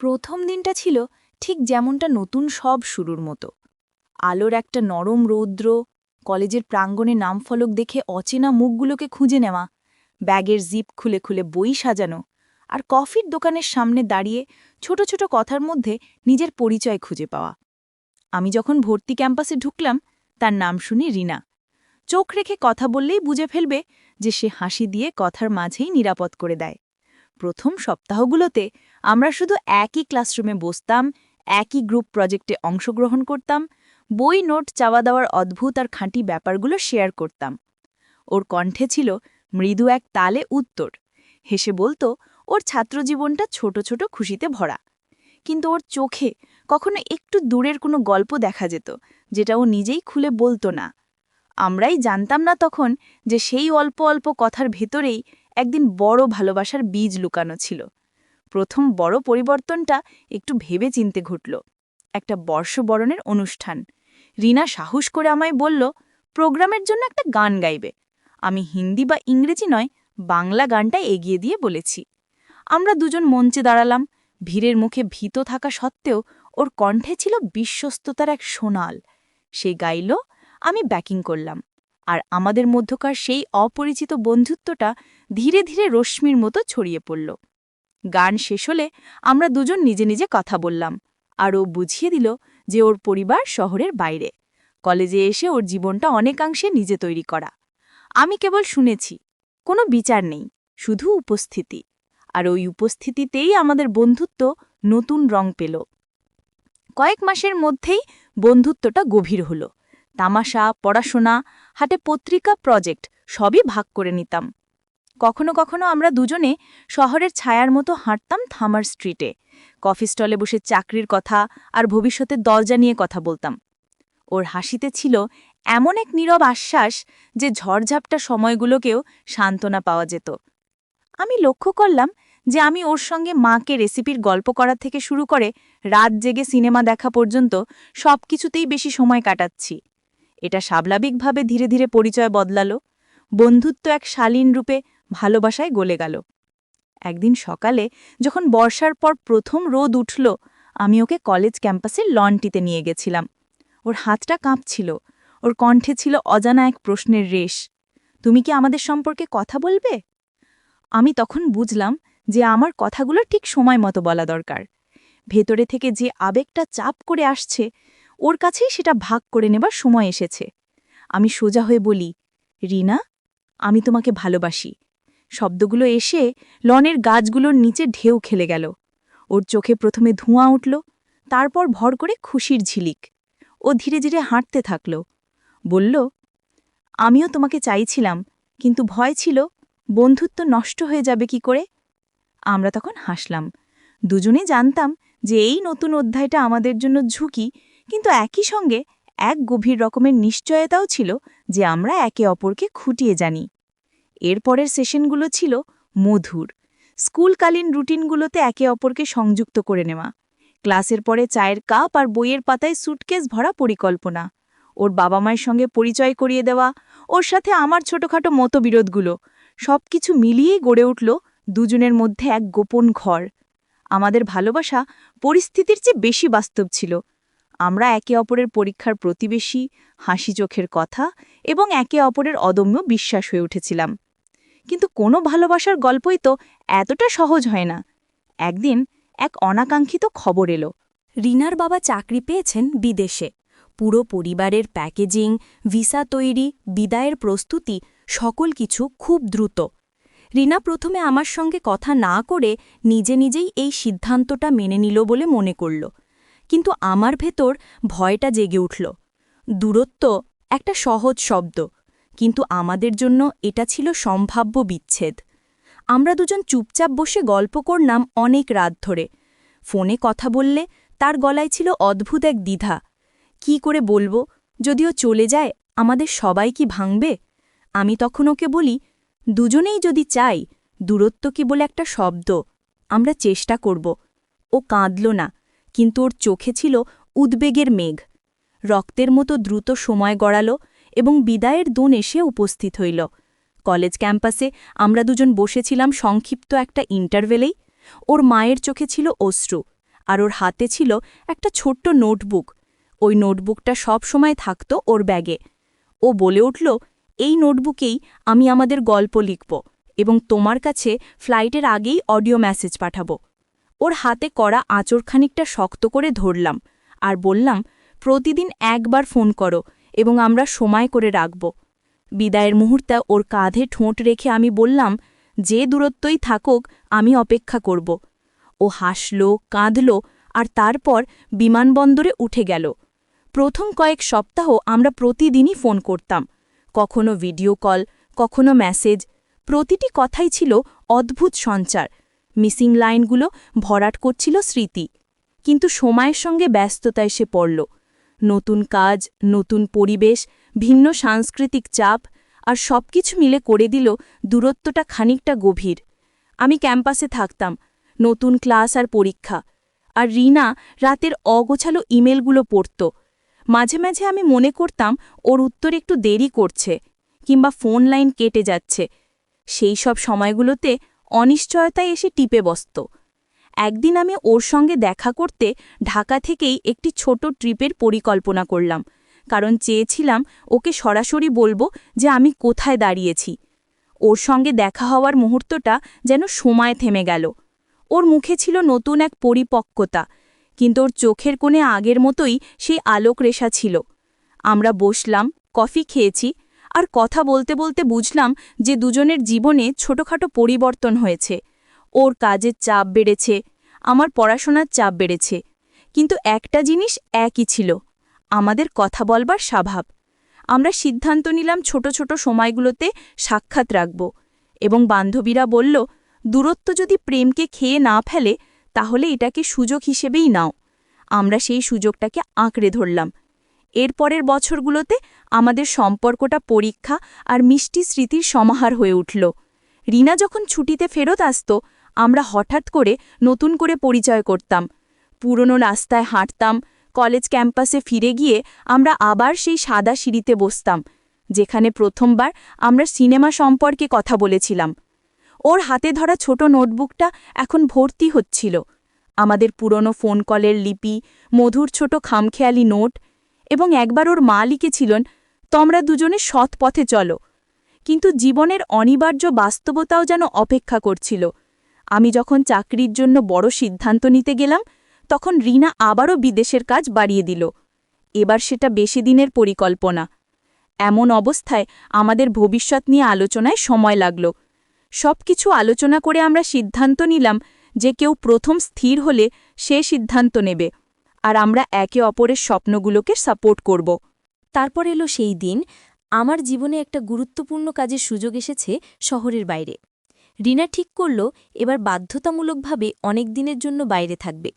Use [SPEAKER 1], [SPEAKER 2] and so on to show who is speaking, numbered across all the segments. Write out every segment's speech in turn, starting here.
[SPEAKER 1] প্রথম দিনটা ছিল ঠিক যেমনটা নতুন সব শুরুর মতো। আলোর একটা নরম রৌদ্র, কলেজের প্রাঙ্গণে নামফলক দেখে অচেনা মুখগুলোকে খুঁজে নেওয়া, ব্যাগের জিপ খুলে খুলে বই সাজানো আর কফির দোকানের সামনে দাঁড়িয়ে ছোট ছোট কথার মধ্যে নিজের পরিচয় খুঁজে পাওয়া। আমি যখন ভর্তি ক্যাম্পাসে ঢুকলাম, তার নাম শুনি রিনা। চোখ রেখে কথা বললেই বুঝে ফেলবে যে সে হাসি দিয়ে কথার মাঝেই নিরাপদ করে দেয়। প্রথম সপ্তাহগুলোতে আমরা শুধু একই ক্লাসরুমে বসতাম, একই গ্রুপ প্রজেক্টে অংশগ্রহণ করতাম, বই নোট চাওয়া দেওয়ার অদ্ভুত আর খাঁটি ব্যাপারগুলো শেয়ার করতাম। ওর কণ্ঠে ছিল মৃদু এক তালে উত্তর। হেসে বলতো, ওর ছাত্রজীবনটা ছোট ছোট খুশিতে ভরা। কিন্তু ওর চোখে কখনো একটু দূরের কোনো গল্প দেখা যেত, যেটা ও নিজেই খুলে বলতো না। আমরাই জানতাম না তখন যে সেই অল্প অল্প কথার ভেতরেই একদিন বড় ভালোবাসার বীজ লুকানো ছিল। প্রথম বড় পরিবর্তনটা একটু ভেবে চিনতে ঘটল। একটা বর্ষবরণের অনুষ্ঠান। রিনা সাহস করে আমায় বলল, প্রোগ্রামের জন্য একটা গান গাইবে। আমি হিন্দি বা ইংরেজি নয়, বাংলা গানটা এগিয়ে দিয়ে বলেছি। আমরা দুজন মঞ্চে দাঁড়ালাম। ভিড়ের মুখে ভীত থাকা সত্ত্বেও ওর কণ্ঠে ছিল বিশ্বস্ততার এক সোনাল। সে গাইল, আমি ব্যাকিং করলাম। আর আমাদের মধ্যকার সেই অপরিচিত বন্ধুত্বটা ধীরে ধীরে রশ্মির মতো ছড়িয়ে পড়ল। গান শেষ হলে আমরা দুজন নিজে নিজে কথা বললাম, আর ও বুঝিয়ে দিল যে ওর পরিবার শহরের বাইরে। কলেজে এসে ওর জীবনটা অনেকাংশে নিজে তৈরি করা। আমি কেবল শুনেছি, কোনো বিচার নেই, শুধু উপস্থিতি। আর ওই উপস্থিতিতেই আমাদের বন্ধুত্ব নতুন রং পেল। কয়েক মাসের মধ্যেই বন্ধুত্বটা গভীর হলো। তামাশা, পড়াশোনা, হাটে পত্রিকা, প্রজেক্ট সবই ভাগ করে নিতাম। কখনো কখনো আমরা দুজনে শহরের ছায়ার মতো হাঁটতাম থামার স্ট্রিটে। কফি স্টলে বসে চাকরির কথা আর ভবিষ্যতের দরজা নিয়ে কথা বলতাম। ওর হাসিতে ছিল এমন এক নীরব আশ্বাস যে ঝড়ঝাপটা সময়গুলোকেও সান্ত্বনা পাওয়া যেত। আমি লক্ষ্য করলাম যে আমি ওর সঙ্গে মাকে রেসিপির গল্প করা থেকে শুরু করে রাত জেগে সিনেমা দেখা পর্যন্ত সব কিছুতেই বেশি সময় কাটাচ্ছি। এটা স্বাভাবিকভাবে ধীরে ধীরে পরিচয় বদলালো। বন্ধুত্ব এক শালীন রূপে ভালোবাসায় গলে গেল। একদিন সকালে যখন বর্ষার পর প্রথম রোদ উঠল, আমি ওকে কলেজ ক্যাম্পাসের লনটিতে নিয়ে গেছিলাম। ওর হাতটা কাঁপছিল, ওর কণ্ঠে ছিল অজানা এক প্রশ্নের রেশ। তুমি কি আমাদের সম্পর্কে কথা বলবে? আমি তখন বুঝলাম যে আমার কথাগুলো ঠিক সময় মতো বলা দরকার। ভেতরে থেকে যে আবেগটা চাপ করে আসছে, ওর কাছেই সেটা ভাগ করে নেবার সময় এসেছে। আমি সোজা হয়ে বলি, রিনা, আমি তোমাকে ভালোবাসি। শব্দগুলো এসে লনের গাছগুলোর নিচে ঢেউ খেলে গেল। ওর চোখে প্রথমে ধোঁয়া উঠল, তারপর ভর করে খুশির ঝিলিক। ও ধীরে ধীরে হাঁটতে থাকল। বলল, আমিও তোমাকে চাইছিলাম, কিন্তু ভয় ছিল, বন্ধুত্ব নষ্ট হয়ে যাবে কি করে? আমরা তখন হাসলাম। দুজনে জানতাম যে এই নতুন অধ্যায়টা আমাদের জন্য ঝুঁকি, কিন্তু একই সঙ্গে এক গভীর রকমের নিশ্চয়তাও ছিল যে আমরা একে অপরকে খুঁটিয়ে জানি। এরপরের সেশনগুলো ছিল মধুর। স্কুলকালীন রুটিনগুলোতে একে অপরকে সংযুক্ত করে নেওয়া। ক্লাসের পরে চায়ের কাপ আর বইয়ের পাতায় সুটকেস ভরা পরিকল্পনা। ওর বাবা মায়ের সঙ্গে পরিচয় করিয়ে দেওয়া, ওর সাথে আমার ছোটখাটো মতবিরোধগুলো সব কিছু মিলিয়েই গড়ে উঠল দুজনের মধ্যে এক গোপন ঘর। আমাদের ভালোবাসা পরিস্থিতির চেয়ে বেশি বাস্তব ছিল। আমরা একে অপরের পরীক্ষার প্রতিবেশী, হাসি চোখের কথা এবং একে অপরের অদম্য বিশ্বাস হয়ে উঠেছিলাম। কিন্তু কোনো ভালোবাসার গল্পই তো এতটা সহজ হয় না। একদিন এক অনাকাঙ্ক্ষিত খবর এলো।
[SPEAKER 2] রিনার বাবা চাকরি পেয়েছেন বিদেশে। পুরো পরিবারের প্যাকেজিং, ভিসা তৈরি, বিদায়ের প্রস্তুতি, সকল কিছু খুব দ্রুত। রিনা প্রথমে আমার সঙ্গে কথা না করে নিজে নিজেই এই সিদ্ধান্তটা মেনে নিল বলে মনে করল। কিন্তু আমার ভেতর ভয়টা জেগে উঠল। দূরত্ব একটা সহজ শব্দ। কিন্তু আমাদের জন্য এটা ছিল সম্ভাব্য বিচ্ছেদ। আমরা দুজন চুপচাপ বসে গল্প করলাম অনেক রাত ধরে। ফোনে কথা বললে তার গলায় ছিল অদ্ভুত এক দ্বিধা। কি করে বলব? যদিও চলে যায়, আমাদের সবাই কি ভাঙবে? আমি তখন ওকে বলি, দুজনেই যদি চাই, দূরত্ব কি বলে একটা শব্দ, আমরা চেষ্টা করব। ও কাঁদল না, কিন্তু ওর চোখে ছিল উদ্বেগের মেঘ। রক্তের মতো দ্রুত সময় গড়াল এবং বিদায়ের দোন এসে উপস্থিত হইল। কলেজ ক্যাম্পাসে আমরা দুজন বসেছিলাম সংক্ষিপ্ত একটা ইন্টারভেলেই। ওর মায়ের চোখে ছিল অশ্রু, আর ওর হাতে ছিল একটা ছোট্ট নোটবুক। ওই নোটবুকটা সব সময় থাকত ওর ব্যাগে। ও বলে উঠল, এই নোটবুকেই আমি আমাদের গল্প লিখব এবং তোমার কাছে ফ্লাইটের আগেই অডিও মেসেজ পাঠাবো ওর হাতে করা আঁচড় খানিকটা শক্ত করে ধরলাম, আর বললাম, প্রতিদিন একবার ফোন করো এবং আমরা সময় করে রাখব। বিদায়ের মুহূর্তে ওর কাঁধে ঠোঁট রেখে আমি বললাম, যে দূরত্বই থাকুক, আমি অপেক্ষা করব। ও হাসল, কাঁদল আর তারপর বিমানবন্দরে উঠে গেল। প্রথম কয়েক সপ্তাহ আমরা প্রতিদিনই ফোন করতাম। কখনো ভিডিও কল, কখনো মেসেজ, প্রতিটি কথাই ছিল অদ্ভুত সঞ্চার। মিসিং লাইনগুলো ভরাট করছিল স্মৃতি। কিন্তু সময়ের সঙ্গে ব্যস্ততা এসে পড়ল। নতুন কাজ, নতুন পরিবেশ, ভিন্ন সাংস্কৃতিক চাপ আর সবকিছু মিলে করে দিল দূরত্বটা খানিকটা গভীর। আমি ক্যাম্পাসে থাকতাম, নতুন ক্লাস আর পরীক্ষা। আর রিনা রাতের অগোছালো ইমেলগুলো পড়ত। মাঝে মাঝে আমি মনে করতাম ওর উত্তর একটু দেরি করছে কিংবা ফোন লাইন কেটে যাচ্ছে। সেই সব সময়গুলোতে অনিশ্চয়তায় এসে টিপে বসত। একদিন আমি ওর সঙ্গে দেখা করতে ঢাকা থেকেই একটি ছোট ট্রিপের পরিকল্পনা করলাম, কারণ চেয়েছিলাম ওকে সরাসরি বলব যে আমি কোথায় দাঁড়িয়েছি। ওর সঙ্গে দেখা হওয়ার মুহূর্তটা যেন সময় থেমে গেল। ওর মুখে ছিল নতুন এক পরিপক্কতা, কিন্তু ওর চোখের কোণে আগের মতোই সেই আলোক রেশা ছিল। আমরা বসলাম, কফি খেয়েছি আর কথা বলতে বলতে বুঝলাম যে দুজনের জীবনে ছোটখাটো পরিবর্তন হয়েছে। ওর কাজের চাপ বেড়েছে, আমার পড়াশোনার চাপ বেড়েছে। কিন্তু একটা জিনিস একই ছিল, আমাদের কথা বলবার স্বভাব। আমরা সিদ্ধান্ত নিলাম ছোট ছোট সময়গুলোতে সাক্ষাৎ রাখব এবং বান্ধবীরা বলল, দূরত্ব যদি প্রেমকে খেয়ে না ফেলে, তাহলে এটাকে সুযোগ হিসেবেই নাও। আমরা সেই সুযোগটাকে আঁকড়ে ধরলাম। এরপরের বছরগুলোতে আমাদের সম্পর্কটা পরীক্ষা আর মিষ্টি স্মৃতির সমাহার হয়ে উঠল। রিনা যখন ছুটিতে ফেরত আসত আমরা হঠাৎ করে নতুন করে পরিচয় করতাম। পুরনো রাস্তায় হাঁটতাম, কলেজ ক্যাম্পাসে ফিরে গিয়ে আমরা আবার সেই সাদা সিঁড়িতে বসতাম, যেখানে প্রথমবার আমরা সিনেমা সম্পর্কে কথা বলেছিলাম। ওর হাতে ধরা ছোট নোটবুকটা এখন ভর্তি হচ্ছিল। আমাদের পুরনো ফোন কলের লিপি, মধুর ছোট খামখেয়ালি নোট এবং একবার ওর মা লিখেছিলেন, তোমরা দুজনে সৎ পথে চলো। কিন্তু জীবনের অনিবার্য বাস্তবতাও যেন অপেক্ষা করছিল। আমি যখন চাকরির জন্য বড় সিদ্ধান্ত নিতে গেলাম, তখন রিনা আবারও বিদেশের কাজ বাড়িয়ে দিল। এবার সেটা বেশি দিনের পরিকল্পনা। এমন অবস্থায় আমাদের ভবিষ্যৎ নিয়ে আলোচনায় সময় লাগল। সব কিছু আলোচনা করে আমরা সিদ্ধান্ত নিলাম যে কেউ প্রথম স্থির হলে সে সিদ্ধান্ত নেবে, আর আমরা একে অপরের স্বপ্নগুলোকে সাপোর্ট করব।
[SPEAKER 3] তারপর এলো সেই দিন। আমার জীবনে একটা গুরুত্বপূর্ণ কাজের সুযোগ এসেছে শহরের বাইরে। রিনা ঠিক করল, এবার বাধ্যতামূলকভাবে অনেক দিনের জন্য বাইরে থাকবে।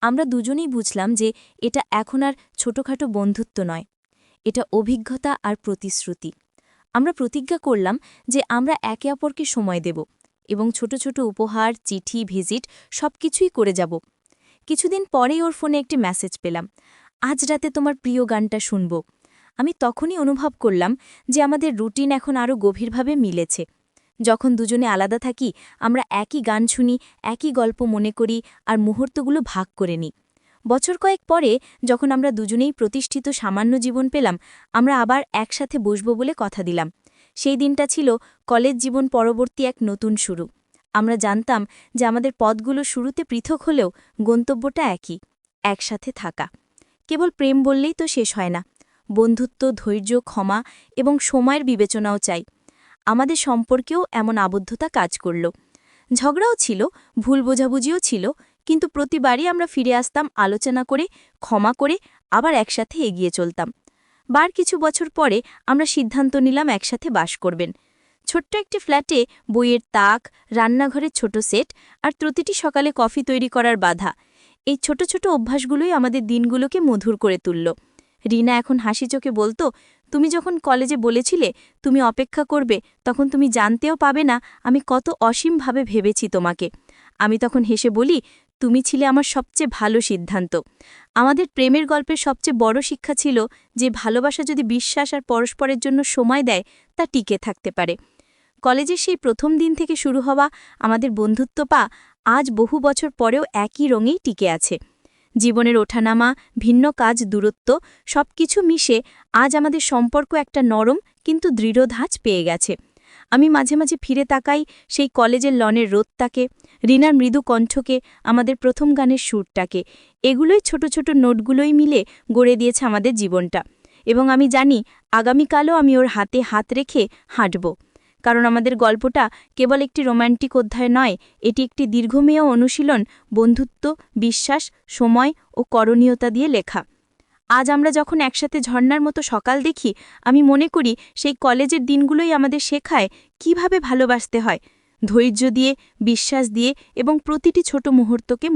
[SPEAKER 3] আমরা দুজনেই বুঝলাম যে এটা এখন আর ছোটখাটো বন্ধুত্ব নয়। এটা অভিজ্ঞতা আর প্রতিশ্রুতি। আমরা প্রতিজ্ঞা করলাম যে আমরা একে অপরকে সময় দেব এবং ছোট ছোট উপহার, চিঠি, ভিজিট সবকিছুই করে যাব। কিছুদিন পরেই ওর ফোনে একটি মেসেজ পেলাম। আজ রাতে তোমার প্রিয় গানটা শুনব। আমি তখনই অনুভব করলাম যে আমাদের রুটিন এখন আরও গভীরভাবে মিলেছে। যখন দুজনে আলাদা থাকি, আমরা একই গান শুনি, একই গল্প মনে করি আর মুহূর্তগুলো ভাগ করে নিই। বছর কয়েক পরে যখন আমরা দুজনেই প্রতিষ্ঠিত সামান্য জীবন পেলাম, আমরা আবার একসাথে বসব বলে কথা দিলাম। সেই দিনটা ছিল কলেজ জীবন পরবর্তী এক নতুন শুরু। আমরা জানতাম যে আমাদের পদগুলো শুরুতে পৃথক হলেও গন্তব্যটা একই, একসাথে থাকা। কেবল প্রেম বললেই তো শেষ হয় না। বন্ধুত্ব, ধৈর্য, ক্ষমা এবং সময়ের বিবেচনাও চাই। আমাদের সম্পর্কেও এমন আবদ্ধতা কাজ করল। ঝগড়াও ছিল, ভুল বোঝাবুঝিও ছিল, কিন্তু প্রতিবারই আমরা ফিরে আসতাম, আলোচনা করে, ক্ষমা করে আবার একসাথে এগিয়ে চলতাম। বার কিছু বছর পরে আমরা সিদ্ধান্ত নিলাম একসাথে বাস করবেন। ছোট্ট একটি ফ্ল্যাটে বইয়ের তাক, রান্নাঘরের ছোট সেট আর প্রতিটি সকালে কফি তৈরি করার বাধা। এই ছোট ছোট অভ্যাসগুলোই আমাদের দিনগুলোকে মধুর করে তুলল। রিনা এখন হাসি চোখে বলতো তুমি যখন কলেজে বলেছিলে তুমি অপেক্ষা করবে, তখন তুমি জানতেও পাবে না আমি কত অসীমভাবে ভেবেছি তোমাকে। আমি তখন হেসে বলি, তুমি ছিলে আমার সবচেয়ে ভালো সিদ্ধান্ত। আমাদের প্রেমের গল্পের সবচেয়ে বড় শিক্ষা ছিল যে ভালোবাসা যদি বিশ্বাস আর পরস্পরের জন্য সময় দেয়, তা টিকে থাকতে পারে। কলেজের সেই প্রথম দিন থেকে শুরু হওয়া আমাদের বন্ধুত্ব পা আজ বহু বছর পরেও একই রঙেই টিকে আছে।
[SPEAKER 2] জীবনের ওঠানামা, ভিন্ন কাজ, দূরত্ব, সবকিছু মিশে আজ আমাদের সম্পর্ক একটা নরম কিন্তু দৃঢ় ধাঁচ পেয়ে গেছে। আমি মাঝে মাঝে ফিরে তাকাই সেই কলেজের লনের রোদটাকে, রিনার মৃদু কণ্ঠকে, আমাদের প্রথম গানের সুরটাকে। এগুলোই ছোট ছোট নোটগুলোই মিলে গড়ে দিয়েছে আমাদের জীবনটা। এবং আমি জানি আগামীকালও আমি ওর হাতে হাত রেখে হাঁটব। কারণ আমাদের গল্পটা কেবল একটি রোম্যান্টিক অধ্যায় নয়, এটি একটি দীর্ঘমেয় অনুশীলন, বন্ধুত্ব, বিশ্বাস, সময় ও করণীয়তা দিয়ে লেখা। আজ আমরা যখন একসাথে ঝর্ণার মতো সকাল দেখি, আমি মনে করি সেই কলেজের দিনগুলোই আমাদের শেখায় কীভাবে ভালোবাসতে হয়, ধৈর্য দিয়ে, বিশ্বাস দিয়ে এবং প্রতিটি ছোট মুহূর্তকে